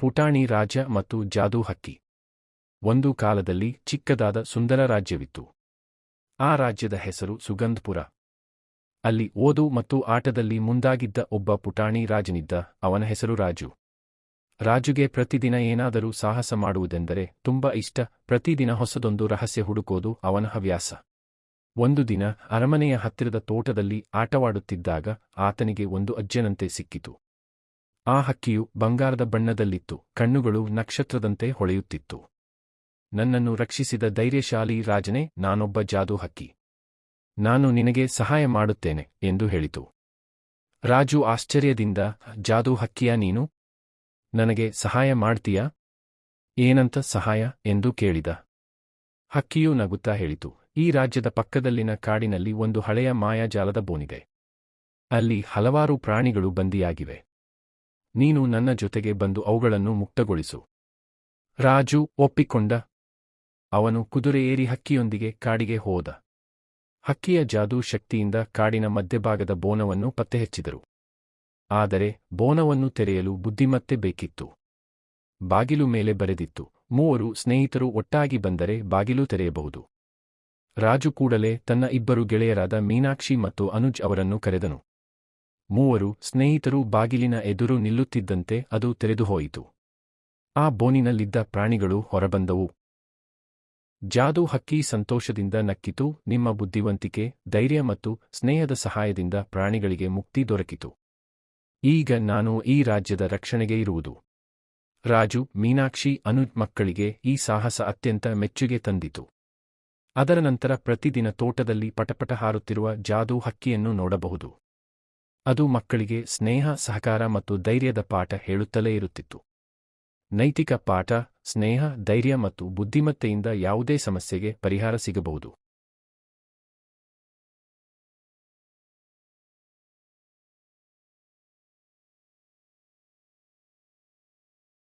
ಪುಟಾಣಿ ರಾಜ್ಯ ಮತ್ತು ಜಾದೂ ಹಕ್ಕಿ. ಒಂದು ಕಾಲದಲ್ಲಿ ಚಿಕ್ಕದಾದ ಸುಂದರ ರಾಜ್ಯವಿತ್ತು. ಆ ರಾಜ್ಯದ ಹೆಸರು ಸುಗಂಧ್ಪುರ. ಅಲ್ಲಿ ಓದು ಮತ್ತು ಆಟದಲ್ಲಿ ಮುಂದಾಗಿದ್ದ ಒಬ್ಬ ಪುಟಾಣಿ ರಾಜನಿದ್ದ, ಅವನ ಹೆಸರು ರಾಜು. ರಾಜುಗೆ ಪ್ರತಿದಿನ ಏನಾದರೂ ಸಾಹಸ ಮಾಡುವುದೆಂದರೆ ತುಂಬ ಇಷ್ಟ, ಪ್ರತಿದಿನ ಹೊಸದೊಂದು ರಹಸ್ಯ ಹುಡುಕೋದು ಅವನ ಹವ್ಯಾಸ. ಒಂದು ದಿನ ಅರಮನೆಯ ಹತ್ತಿರದ ತೋಟದಲ್ಲಿ ಆಟವಾಡುತ್ತಿದ್ದಾಗ ಆತನಿಗೆ ಒಂದು ಅಜ್ಜನಂತೆ ಸಿಕ್ಕಿತು. ಆ ಹಕ್ಕಿಯು ಬಂಗಾರದ ಬಣ್ಣದಲ್ಲಿತ್ತು, ಕಣ್ಣುಗಳು ನಕ್ಷತ್ರದಂತೆ ಹೊಳೆಯುತ್ತಿತ್ತು. ನನ್ನನ್ನು ರಕ್ಷಿಸಿದ ಧೈರ್ಯಶಾಲಿ ರಾಜನೇ, ನಾನೊಬ್ಬ ಜಾದು ಹಕ್ಕಿ. ನಾನು ನಿನಗೆ ಸಹಾಯ ಮಾಡುತ್ತೇನೆ, ಎಂದು ಹೇಳಿತು. ರಾಜು ಆಶ್ಚರ್ಯದಿಂದ, ಜಾದು ಹಕ್ಕಿಯ ನೀನು? ನನಗೆ ಸಹಾಯ ಮಾಡ್ತೀಯಾ? ಏನಂತ ಸಹಾಯ? ಎಂದು ಕೇಳಿದ. ಹಕ್ಕಿಯು ನಗುತ್ತಾ ಹೇಳಿತು, ಈ ರಾಜ್ಯದ ಪಕ್ಕದಲ್ಲಿನ ಕಾಡಿನಲ್ಲಿ ಒಂದು ಹಳೆಯ ಮಾಯಾಜಾಲದ ಬೋನಿದೆ. ಅಲ್ಲಿ ಹಲವಾರು ಪ್ರಾಣಿಗಳು ಬಂದಿಯಾಗಿವೆ. ನೀನು ನನ್ನ ಜೊತೆಗೆ ಬಂದು ಅವುಗಳನ್ನು ಮುಕ್ತಗೊಳಿಸು. ರಾಜು ಒಪ್ಪಿಕೊಂಡ. ಅವನು ಕುದುರೆ ಏರಿ ಹಕ್ಕಿಯೊಂದಿಗೆ ಕಾಡಿಗೆ ಹೋದ. ಹಕ್ಕಿಯ ಜಾದೂ ಶಕ್ತಿಯಿಂದ ಕಾಡಿನ ಮಧ್ಯಭಾಗದ ಬೋನವನ್ನು ಪತ್ತೆಹಚ್ಚಿದರು. ಆದರೆ ಬೋನವನ್ನು ತೆರೆಯಲು ಬುದ್ಧಿಮತ್ತೆ ಬೇಕಿತ್ತು. ಬಾಗಿಲು ಮೇಲೆ ಬರೆದಿತ್ತು, ಮೂವರು ಸ್ನೇಹಿತರು ಒಟ್ಟಾಗಿ ಬಂದರೆ ಬಾಗಿಲು ತೆರೆಯಬಹುದು. ರಾಜು ಕೂಡಲೇ ತನ್ನ ಇಬ್ಬರು ಗೆಳೆಯರಾದ ಮೀನಾಕ್ಷಿ ಮತ್ತು ಅನುಜ್ ಅವರನ್ನು ಕರೆದನು. ಮೂವರು ಸ್ನೇಹಿತರು ಬಾಗಿಲಿನ ಎದುರು ನಿಲ್ಲುತ್ತಿದ್ದಂತೆ ಅದು ತೆರೆದುಹೋಯಿತು. ಆ ಬೋನಿನಲ್ಲಿದ್ದ ಪ್ರಾಣಿಗಳು ಹೊರಬಂದವು. ಜಾದೂ ಹಕ್ಕಿ ಸಂತೋಷದಿಂದ ನಕ್ಕಿತು, ನಿಮ್ಮ ಬುದ್ಧಿವಂತಿಕೆ, ಧೈರ್ಯ ಮತ್ತು ಸ್ನೇಹದ ಸಹಾಯದಿಂದ ಪ್ರಾಣಿಗಳಿಗೆ ಮುಕ್ತಿ ದೊರಕಿತು. ಈಗ ನಾನು ಈ ರಾಜ್ಯದ ರಕ್ಷಣೆಗೆ ಇರುವುದು. ರಾಜು, ಮೀನಾಕ್ಷಿ ಅನುಜ್ ಮಕ್ಕಳಿಗೆ ಈ ಸಾಹಸ ಅತ್ಯಂತ ಮೆಚ್ಚುಗೆ ತಂದಿತು. ಅದರ ನಂತರ ಪ್ರತಿದಿನ ತೋಟದಲ್ಲಿ ಪಟಪಟ ಹಾರುತ್ತಿರುವ ಜಾದೂ ಹಕ್ಕಿಯನ್ನು ನೋಡಬಹುದು. ಅದು ಮಕ್ಕಳಿಗೆ ಸ್ನೇಹ, ಸಹಕಾರ ಮತ್ತು ಧೈರ್ಯದ ಪಾಠ ಹೇಳುತ್ತಲೇ ಇರುತ್ತಿತ್ತು. ನೈತಿಕ ಪಾಠ, ಸ್ನೇಹ, ಧೈರ್ಯ ಮತ್ತು ಬುದ್ಧಿಮತ್ತೆಯಿಂದ ಯಾವುದೇ ಸಮಸ್ಯೆಗೆ ಪರಿಹಾರ ಸಿಗಬಹುದು.